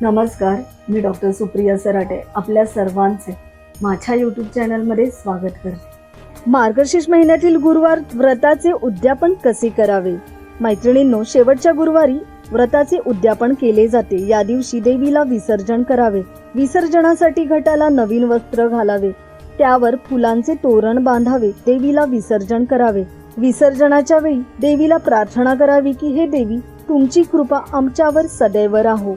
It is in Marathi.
नमस्कार मी डॉक्टर सुप्रिया सराटे आपल्या सर्वांचे माझ्या यूट्यूब चॅनलमध्ये स्वागत करते. मार्गशीर्ष महिन्यातील गुरुवार व्रताचे उद्यापन कसे करावे? मैत्रिणींनो शेवटच्या गुरुवारी व्रताचे उद्यापन केले जाते. या दिवशी देवीला विसर्जन करावे. विसर्जनासाठी घटाला नवीन वस्त्र घालावे. त्यावर फुलांचे तोरण बांधावे. देवीला विसर्जन करावे. विसर्जनाच्या वेळी देवीला प्रार्थना करावी की हे देवी तुमची कृपा आमच्यावर सदैव राहो.